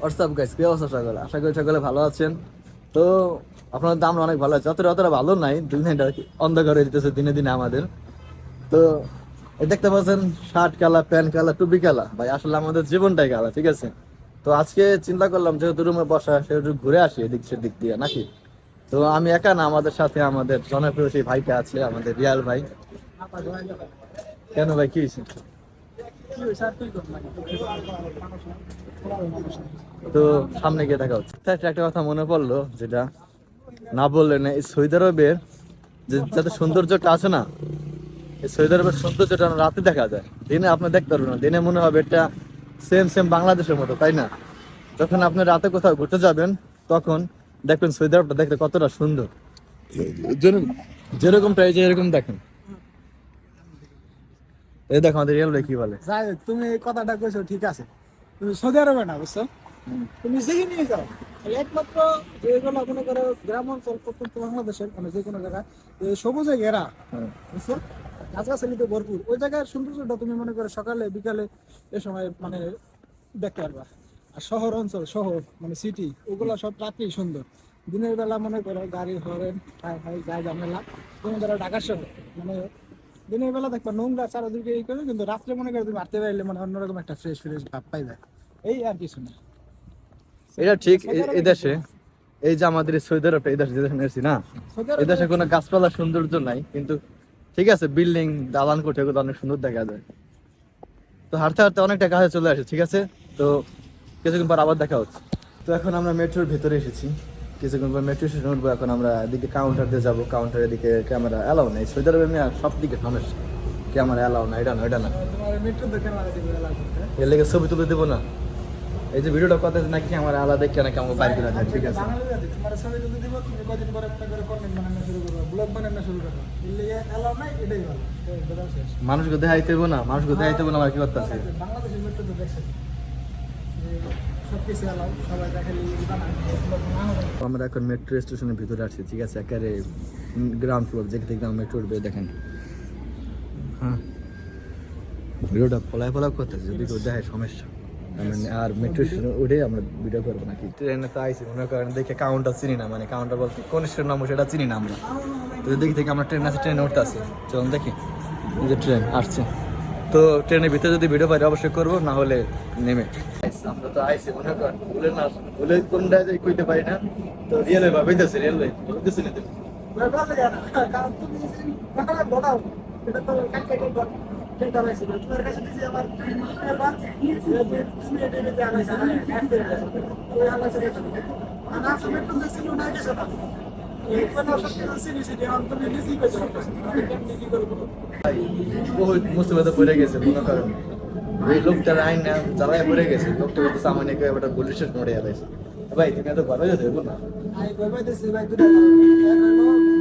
WhatsApp guys কি অবস্থা সকলে আশা করি সকলে ভালো আছেন। তো আপনার দাম অনেক ভালো আছে। যতটা অতটা ভালো নাই। দুনিয়াটা অন্ধকারে দিতেছে দিনে দিনে আমাদের। তো দেখতে পাচ্ছেন, শার্ট কালা, প্যান্ট কালা, টুপি কালা। ভাই, আসলে আমাদের জীবনটাই কালা, ঠিক আছে? তো, আজকে চিন্তা করলাম, যেহেতু রুমে বসা, সেহেতু ঘুরে আসি এদিক সেদিক দিয়ে, নাকি? তো, আমি একা না, আমাদের সাথে আমাদের জনপ্রিয় সেই ভাইটা আছে, আমাদের রিয়াল ভাই। কেন ভাই, কি হয়েছে? তো সামনে গিয়ে দেখা হচ্ছে। একটা কথা মনে পড়ল যেটা না বললে না এই সৌদি আরবের যে যাতে সৌন্দর্যটা আছে না এই সৌদি আরবের সৌন্দর্যটা রাতে দেখা যায়। দিনে আপনি দেখতে পারবেন না দিনে মনে হবে এটা সেম সেম বাংলাদেশের মতো তাই না? যখন আপনি রাতে কোথাও ঘুরতে যাবেন তখন দেখবেন সৌদি আরবটা দেখতে কতটা সুন্দর। যেরকম- যে এরকম দেখেন। এই দেখো আমাদের রিয়াল কি বলে। যাই হোক, তুমি এই কথাটা কইছো ঠিক আছে। তুমি সৌদি আরবে না বুঝছ? তুমি যেখানে নিয়ে যাও। একমাত্র যেগুলো মনে করো গ্রাম অঞ্চল প্রত্যন্ত বাংলাদেশের মানে যে কোনো জায়গায় সবুজে ঘেরা হ্যাঁ। বুঝছ? গাছগাছালিতে ভরপুর। ওই জায়গার সৌন্দর্যটা তুমি মনে করো সকালে বিকালে এ সময় মানে দেখতে পারবা। আর শহর অঞ্চল শহর মানে সিটি ওগুলো সব রাতেই সুন্দর। দিনের বেলা মনে করো গাড়ি হরেন হাই হাই যায় ঝামেলা। তুমি ধরো ঢাকা শহর মানে দিনের বেলা দেখবা নোংরা চারিদিকে এই করে কিন্তু রাত্রে মনে করো তুমি হাঁটতে পারলে মানে অন্যরকম একটা ফ্রেশ ফ্রেশ ভাব পাইবে এই আর কিছু না। এটা ঠিক এই দেশে। এই যে আমাদের সৌদি আরবটা এই দেশে না? সৌদি এই দেশে কোনো গাছপালা সৌন্দর্য নাই কিন্তু ঠিক আছে বিল্ডিং দালান কোঠে অনেক সুন্দর দেখা যায়। তো হাঁটতে হাঁটতে অনেকটা কাছে চলে আসে ঠিক আছে? তো কিছুক্ষণ পর আবার দেখা হচ্ছে। তো এখন আমরা মেট্রোর ভেতরে এসেছি। কিছুক্ষণ পর মেট্রো স্টেশন উঠবো এখন আমরা এদিকে কাউন্টার দিয়ে যাব। কাউন্টারের দিকে ক্যামেরা অ্যালাউ নেই। সৌদি আরবে সব দিকে সমস্যা ক্যামেরা অ্যালাউ না এটা না এটা না। এর লেগে ছবি তুলে দেবো না। এই যে ভিডিওটা কথা নাকি আমার আলাদা কেন কেমন বাইর করে দেয় ঠিক আছে। তোমার ছবি তুলে দিব তুমি কদিন পরে মনে করে কন্টেন্ট বানানো শুরু করবে ব্লগ বানানো শুরু করবে। এর লেগে অ্যালাউ নাই এটাই ভালো। এই শেষ। মানুষকে দেখাইতে হইবো না মানুষকে দেখাইতে হইবো না আমার কি করতেছে বাংলাদেশের মেট্রো তো দেখছেন। আমরা এখন মেট্রো স্টেশনের ভিতরে আছি ঠিক আছে? একেবারে গ্রাউন্ড ফ্লোর যেখান আমরা মেট্রো উঠবে দেখেন। হ্যাঁ। ভিডিওটা পলায় পলায় করতেছে যদি কেউ দেখে সমস্যা। মানে আর মেট্রো স্টেশনে উঠে আমরা ভিডিও করব নাকি? ট্রেনে তো আইসি মনে করেন দেখে কাউন্টার চিনি না মানে কাউন্টার বলতে কোন স্টেশন নামবো সেটা চিনি না আমরা। তো দেখি থেকে আমরা ট্রেন আছে ট্রেনে উঠতে আসি চলুন দেখি। যে ট্রেন আসছে। তো ট্রেনের ভিতরে যদি ভিডিও পাই অবশ্যই করব না হলে নেমে। আমরা তো আইসি মনে করেন ভুলে না ভুলে কোনটা যে কইতে পারি না। তো রিয়েল ভাবিতেছে রিয়েল ভাই বুঝতেছি না তুমি কারণ তুমি এটা তো আমার তো ভাই বহুত মুসিবতে পড়ে গেছে, মনে করেন। ওই লোকটার আইন জ্বালায় পড়ে গেছে, লোকটা বলতে সামান্য কেউ একটা পুলিশ স্টেশন উঠে গেছে ভাই, তুমি এত ঘরে যেতে দেবো না আমি কই পাইতেছি, ভাই দুটো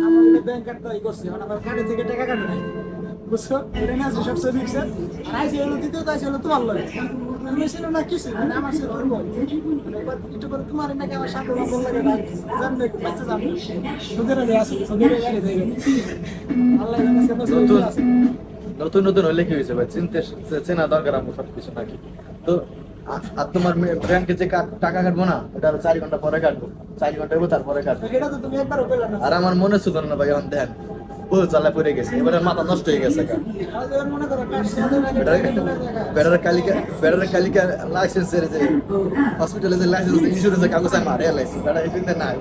আমার ব্যাংক কার্ডটা ই করছি আমার কার্ডে থেকে টাকা কাটে নাই। বুঝছ? এটা না আর আইসি হলো দ্বিতীয় তো আইসি হলো তোমার লগে। তুমি ছিল না কিছু মানে আমার ছিল ধরবো একটু করে তোমার নাকি আমার সাথে আমার লাগে ভাই। জানবে বাচ্চা যাবে সুদের আগে আসে সুদের আগে থেকে আল্লাহ জানে নতুন নতুন হলে কি হয়েছে ভাই? চিনতে চেনা দরকার আমার সব কিছু নাকি? তো আর তোমার ব্যাংকে যে টাকা কাটবো না ওটা আরও চার ঘণ্টা পরে কাটবো। চার ঘণ্টা তারপরে কাটবো। এটা তো তুমি একবারও আর আমার মনে ছিল না ভাই এখন দেন। জ্বালা পড়ে গেছে। এবারে মাথা নষ্ট হয়ে গেছে better Kalika better Kalika licence এর যে হসপিটালে যে লাইসেন্স ইন্স্যুরেন্স কাগজ আমি মারে লাইছি বেটা এখানে নাই।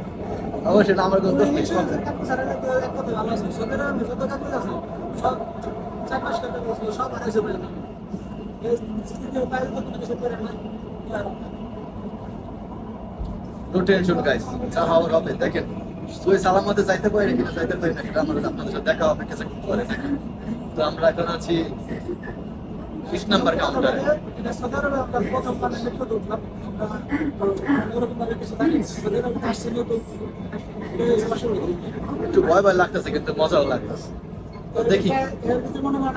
অবশ্যই আমার কোনো দোষ নেই। সব জানে। নো। টেনশন গাইস যা হওয়ার হবে দেখেন। সই সালামতে যাইতে পারি কিনা যাইতে পারি না এটা আমাদের আপনাদের সাথে দেখা তো আমরা এখন আছি বিশ নাম্বার কাউন্টারে একটু ভয় ভয় লাগতেছে, কিন্তু মজাও লাগতেছে। তো দেখি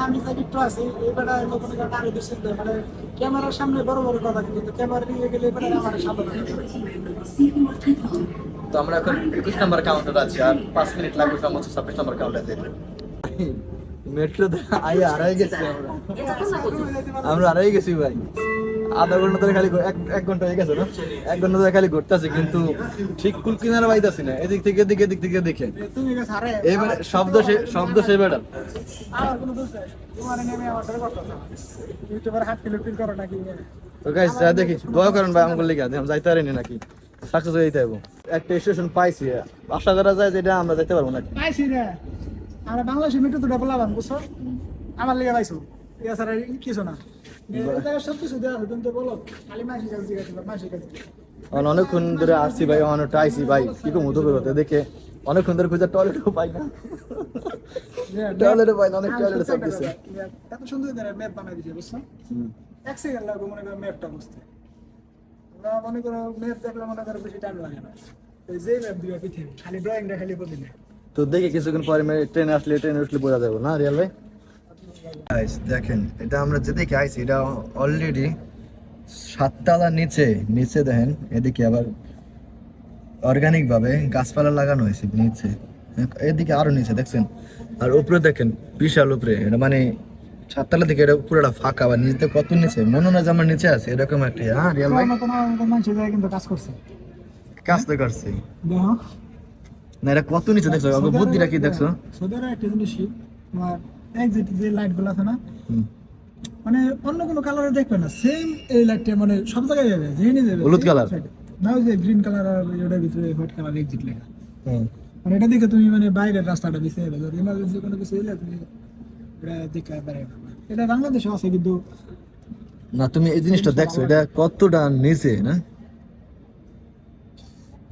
আমি যে একটু আছি এবারে মনে করেন আরও বেশি মানে ক্যামেরার সামনে বড় বড় কথা কিন্তু ক্যামেরা নিয়ে গেলে এবারে আমার তো আমরা এখন একুশ নাম্বার কাউন্টার আছি আর পাঁচ মিনিট লাগবে সমস্ত ছাব্বিশ নাম্বার কাউন্টার যেতে। মেট্রো আই আড়াই গেছি আমরা। আমরা আড়াই গেছি ভাই। আধা ঘণ্টা ধরে খালি এক এক ঘণ্টা হয়ে গেছে না? এক ঘণ্টা ধরে খালি ঘুরতেছে কিন্তু ঠিক কুল কিনারা পাইতাছি না। এদিক থেকে এদিকে এদিক থেকে দেখে এইবারে শব্দ সে শব্দ সে নাকি? তো গাইস যা দেখি দোয়া করেন ভাই আমাকে লিখা আমি যাইতে পারিনি নাকি? সাকসেস হয়ে যেতে হব একটা স্টেশন পাইছি আশা করা যায় যে এটা আমরা যাইতে পারব নাকি? পাইছি রে। আমরা বাংলাদেশে মেট্রো দুটা বলাবাম বুঝছ? আমার লেগে পাইছো। এছাড়া কিছু না। সব কিছু দেওয়া আছে তুমি তো বলো খালি মাসি কাছে জিজ্ঞাসা মাসির কাছে অনেকক্ষণ ধরে আসছি ভাই অনেকটা আইছি ভাই কি কম হতো করতে দেখে অনেকক্ষণ ধরে খুঁজে টয়লেটও পাই না। টয়লেটও পাই না অনেক টয়লেটে সব দিচ্ছে এত সুন্দর ম্যাপ বানাই দিছে বুঝছ? এক সেকেন্ড লাগবে মনে করো ম্যাপটা বুঝতে। আমরা মনে করো ম্যাপ দেখলে মনে করো বেশি টাইম লাগে না। যে ম্যাপ দিবে পৃথিবী খালি ড্রয়িংটা খালি বলি না তো দেখি কিছুক্ষণ পরে ট্রেনে আসলে ট্রেনে উঠলে বোঝা যাবে না রিয়াল ভাই? দেখেন এটা আমরা যেদিকে আইছি এটা অলরেডি সাততলা নিচে নিচে দেখেন এদিকে আবার অর্গানিক ভাবে গাছপালা লাগানো হয়েছে নিচে। এদিকে আরও নিচে দেখছেন? আর উপরে দেখেন বিশাল উপরে এটা মানে সাততলা থেকে এটা পুরোটা ফাঁকা বা নিচে কত নিচে? মনে হয় যে আমার নিচে আছে এরকম একটা হ্যাঁ রিয়াল কিন্তু কাজ করছে। কাজ তো করছি। না এটা কত নিচে দেখছ? বুদ্ধিটা কি দেখছ? তোমার এক্সিট যে লাইটগুলো আছে না? মানে অন্য কোনো কালারে দেখবে না সেম এই লাইটটা মানে সব জায়গায় যাবে যেখানে যাবে হলুদ colour? না ওই যে গ্রিন কালার আর ওটার ভিতরে হোয়াইট কালার এক্সিট লেখা। মানে এটা দেখে তুমি মানে বাইরের রাস্তাটা বেছে যাবে ধর ইমার্জেন্সি কোনো কিছু হইলে তুমি এটা দেখে যাবে। এটা বাংলাদেশে আছে কিন্তু না তুমি এই জিনিসটা দেখছ এটা কতটা নিচে না?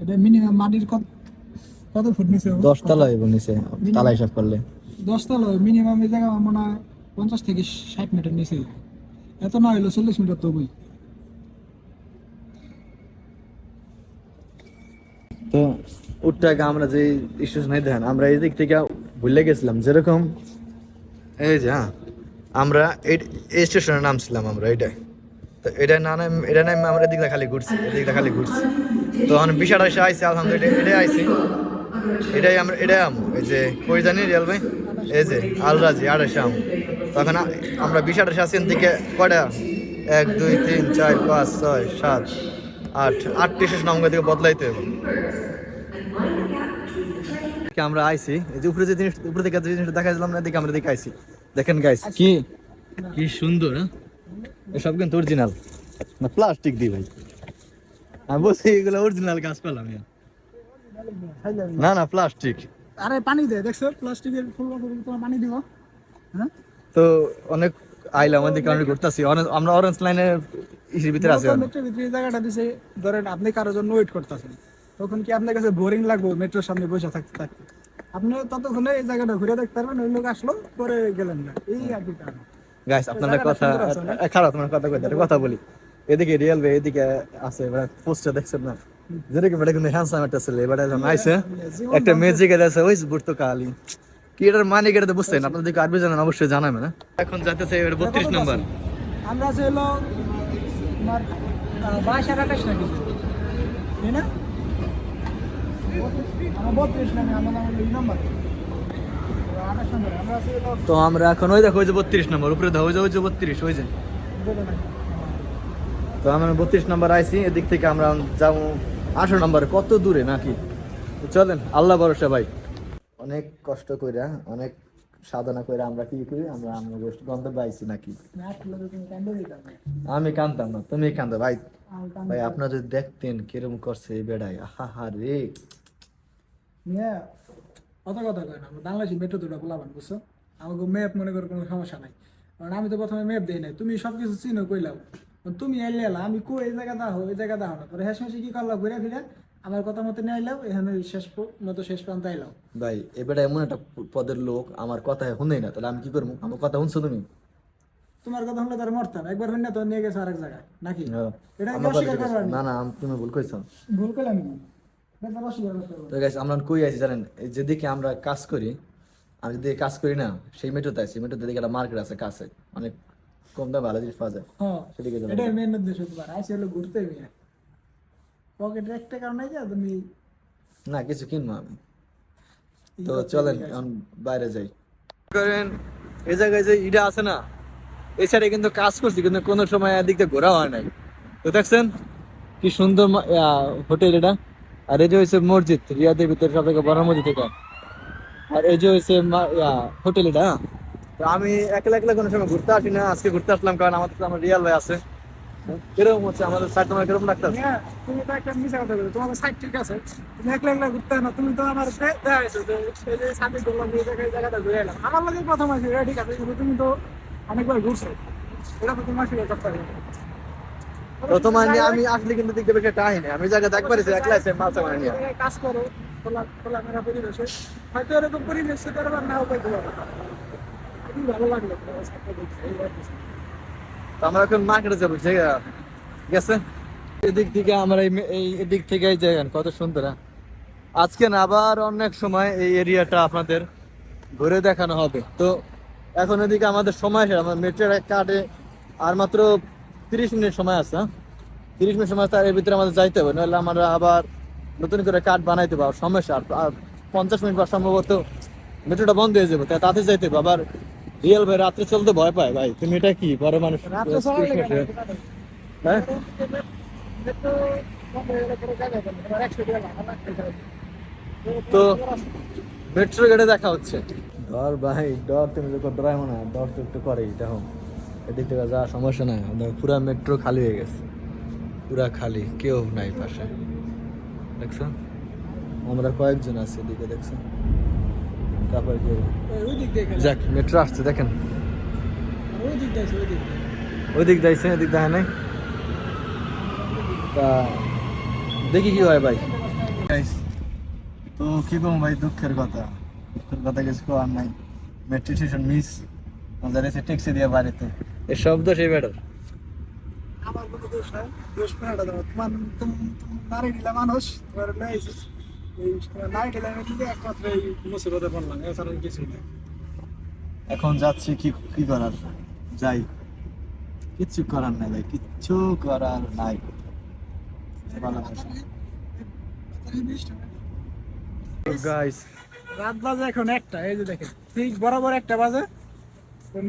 এটা মিনিমাম মাটির কত কত ফুট নিচে? হবে? দশ তলা এবং নিচে তালা হিসাব করলে। দশ তলা মিনিমাম এই জায়গা আমার মনে হয় পঞ্চাশ থেকে ষাট মিটার নিচে। এত না হইল চল্লিশ মিটার তবুই তো উঠতে আমরা যে স্টেশন দেখেন, আমরা এই দিক থেকে ভুলে গেছিলাম, যেরকম এই যে হ্যাঁ আমরা এই স্টেশনে নামছিলাম আমরা এইটাই তো এটা না নাম, এটা নাম আমরা এদিকটা খালি ঘুরছি এদিকটা খালি ঘুরছি। তো এখন বিশাল এসে আইসি, আলহামদুলিল্লাহ, এটাই আইসি। এটাই আমরা, এটাই আমু। এই যে, কই জানি রিয়াল ভাই? এই যে, আলরাজি, আড়াইশে আমু। তখন আমরা বিশাল এসে আসি দিকে কয়টা? এক, দুই, তিন, চার, পাঁচ, ছয়, সাত, আট আটটি শেষ নামগুলো দিকে বদলাইতে হবে। আমরা আইছি, এই যে উপরে যে জিনিস, উপরে থেকে যে জিনিসটা দেখাইছিলাম না দিকে আমরা দিকে আইছি। দেখেন গাইস কি কি সুন্দর হ্যাঁ? এসব কিন্তু অরিজিনাল না প্লাস্টিক দি ভাই। আমি বলছি, এগুলো অরিজিনাল গাছ পেলাম না না প্লাস্টিক আরে পানি দে দেখছ? প্লাস্টিকের ফুল তোমার পানি দিব। হ্যাঁ? তো অনেক আমাদের কারণে আমরা অরেঞ্জ লাইনের ইসির ভিতরে আছি। মেট্রোর ভিতরে জায়গাটা দিছে ধরেন আপনি কারোর জন্য ওয়েট করতেছেন। তখন কি আপনার কাছে বোরিং লাগবে মেট্রোর সামনে বসে থাকতে থাকতে? আপনি ততক্ষণে এই জায়গাটা ঘুরে দেখতে পারবেন ওই লোক আসলো পরে গেলেন না। এই আর কি কারণ। গাইস আপনারা কথা খারাপ তোমার কথা কথা বলি। এদিকে রিয়েলবে এদিকে আছে পোস্টার দেখছেন না? বেটা কিন্তু হ্যান্ডসাম একটা ছেলে যখন একটা আছে ওই কালি কি এটার মানে কি এটা তো বুঝছেন আপনাদের আরবি জানেন অবশ্যই জানাবেন না এখন যাইতেছে এবার বত্রিশ নম্বর। আমরা আছে হলো তোমার বাইশ আর আঠাশ নাকি? তাই না? তো আমরা এখন ওই দেখো ওই যে বত্রিশ নম্বর উপরে দেখো ওই যে ওই যে বত্রিশ ওই যে। তো আমরা বত্রিশ নম্বর আইছি এদিক থেকে আমরা যাব আঠারো নম্বর কত দূরে নাকি? চলেন আল্লাহ ভরসা ভাই। অনেক কষ্ট কইরা অনেক সাধনা কইরা আমরা কি করি? আমরা আমরা গোষ্ঠী গন্তব্যে আইছি নাকি। আমি কান্দতাম না তুমি কান্দো ভাই। ভাই আপনারা যদি দেখতেন কিরম করছে এই বেড়াই আহা হা রে অত কথা কয় না বাংলাদেশি মেট্রো দুটো বলাবান বুঝছ? আমাকে ম্যাপ মনে করে কোনো সমস্যা নাই। কারণ আমি তো প্রথমে ম্যাপ দিই নাই তুমি সব কিছু চিনো কইলাম। তুমি এলা আমি কো এই জায়গা দাও এই জায়গা দাও না। পরে শেষ মাসে কি করলাম ঘুরে ফিরে আমার কথা মতো নিয়ে আইলাম এখানে শেষ মতো শেষ প্রান্ত আইলাম। ভাই এ বেড়া এমন একটা পদের লোক আমার কথা শুনেই না তাহলে আমি কি করব? আমার কথা শুনছো তুমি? তোমার কথা শুনলে তার মরতাম একবার হইনা তো নিয়ে গেছে আরেক জায়গায় নাকি? হ্যাঁ। এটা অস্বীকার করবার না? না তুমি ভুল কইছো। ভুল করলাম। তো গাইস আমরা কই আছি জানেন? যেদিকে আমরা কাজ করি আমি যেদিকে কাজ করি না সেই মেট্রোতে আছি মেট্রোতে দিকে একটা মার্কেট আছে কাছে অনেক কম দামে ভালো জিনিস পাওয়া যায়। হ্যাঁ সেদিকে যাব। এটাই মেন উদ্দেশ্য তোমার। আইসি হলো ঘুরতে গিয়ে পকেটে এক টাকাও নাই যা তুমি না কিছু কিনবো আমি। তো চলেন এখন বাইরে যাই। করেন এই জায়গায় যে ইটা আছে না এই সাইডে কিন্তু কাজ করছি কিন্তু কোনো সময় এদিক দিয়ে ঘোরা হয় নাই। তো দেখছেন কি সুন্দর হোটেল এটা। আর এই যে হয়েছে মসজিদ রিয়াদের ভিতরে সব থেকে বড় মসজিদ এটা। আর এই যে হয়েছে হোটেল এটা হ্যাঁ? আমি একলা একলা কোনো সময় ঘুরতে আসি না আজকে ঘুরতে আসলাম কারণ আমাদের তো আমার রিয়াল ভাই আছে। কীরকম হচ্ছে? আমাদের সাইড তোমার কীরকম হ্যাঁ, তুমি তো একটা মিশা কথা বলে তোমার সাইড ঠিক আছে। তুমি একলা একলা ঘুরতে না তুমি তো আমার দে- দেখাইছো যে এই যে সাথে করলাম এই জায়গায় জায়গাটা ঘুরে এলাম। আমার লাগে প্রথম আছে এটা ঠিক আছে কিন্তু তুমি তো অনেকবার ঘুরছো। এটা তো তোমার সাথে হবে আমি আমি আসলে কিন্তু দেখতে টাই আমি জায়গা দেখতে পারি একলা এসে মাছ মানে নিয়ে। কাজ করো খোলা খোলা মেলা পরিবেশে। হয়তো এরকম পরিবেশ নাও পাইতে পারো আর আমরা এখন মার্কেটে যাব ঠিক আছে? এদিক থেকে আমরা এই এদিক থেকে এই জায়গা কত সুন্দর হ্যাঁ? আজকে আবার অনেক সময় এই এরিয়াটা আপনাদের ঘুরে দেখানো হবে। তো এখন এদিকে আমাদের সময় শেষ আমার মেট্রোর কার্ডে আর মাত্র তিরিশ মিনিট সময় আছে হ্যাঁ? তিরিশ মিনিট সময় আছে, তার এর ভিতরে আমাদের যাইতে হবে নাহলে আমরা আবার নতুন করে কার্ড বানাইতে আর সমস্যা। আর- আর পঞ্চাশ মিনিট বা সম্ভবত মেট্রোটা বন্ধ হয়ে যাবে তাতে যাইতে হবে। আবার রিয়েল ভাই রাত্রে চলতে ভয় পায় ভাই। তুমি এটা কি? বড় মানুষ। হ্যাঁ? হয়ে। তো মেট্রো গেটে দেখা হচ্ছে। ডর ভাই ডর তুমি যখন ডরাই মনে হয় ডর তো একটু করেই দেখো এদিক থেকে যা সমস্যা নাই। আমাদের পুরা মেট্রো খালি হয়ে গেছে। পুরা খালি কেউ নাই পাশে। দেখছ? আমরা কয়েকজন আছি এদিকে দেখছ? তারপরে। যাক মেট্রো আসছে দেখেন। ওই দিক যাইছে এদিক দেখা নাই। তা দেখি কি হয় ভাই। তো কি কম ভাই দুঃখের কথা। দুঃখের কথা কিছু করার নাই। মেট্রো স্টেশন মিস আমাদের এসে ট্যাক্সি দিয়ে বাড়িতে। এ শব্দ সেই বেটার আমার কোনো দোষ নাই, দোষ তোমার তুম- তুমি নারী মানুষ, তোমার। এই ঢিলা মেয়ে দিলে একমাত্র এই মুসিবতে পড়লাম, এছাড়া কিছুই না। এখন যাচ্ছি কি কি করার? যাই। কিচ্ছু করার নাই ভাই কিচ্ছু করার নাই। গাইস রাত বাজে এখন একটা এই যে দেখেন ঠিক বরাবর একটা বাজে।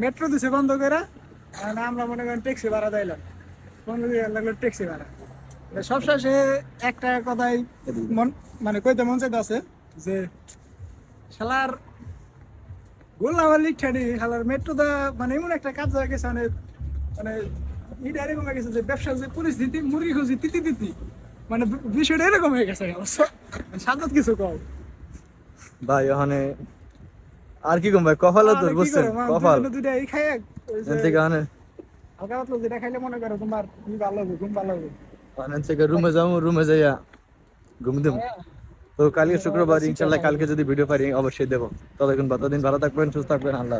মেট্রো দিছে বন্ধ করে আর আমরা মনে করেন ট্যাক্সি ভাড়া দিলাম। বন্ধ দিয়ে লাগল ট্যাক্সি ভাড়া। সবশেষে একটা কথাই মন মানে কইতে মন চাইতে আছে যে শালার গোল্লা শালার মেট্রোটা মানে এমন একটা কাজ হয়ে গেছে মানে মানে এটা এরকম হয়ে গেছে যে ব্যবসার যে পরিস্থিতি মুরগি খুঁজি তিতি তিতি। মানে বিষয়টা এরকম হয়ে গেছে। সাজাত কিছু কম ভাই ওখানে আর কি কম ভাই? কপালও তো বুঝছেন কপাল। দুইটা এই এখান থেকে হালকা পাতলা যেটা খাইলে মনে করো তোমার ভালো হবে ঘুম ভালো হবে। ওখান থেকে রুমে যাব রুমে যাইয়া ঘুম দেবো তো কালকে শুক্রবার ইনশাল্লাহ কালকে যদি ভিডিও পারি, অবশ্যই দেবো ততক্ষণ দিন ভালো থাকবেন, সুস্থ থাকবেন, আল্লাহ।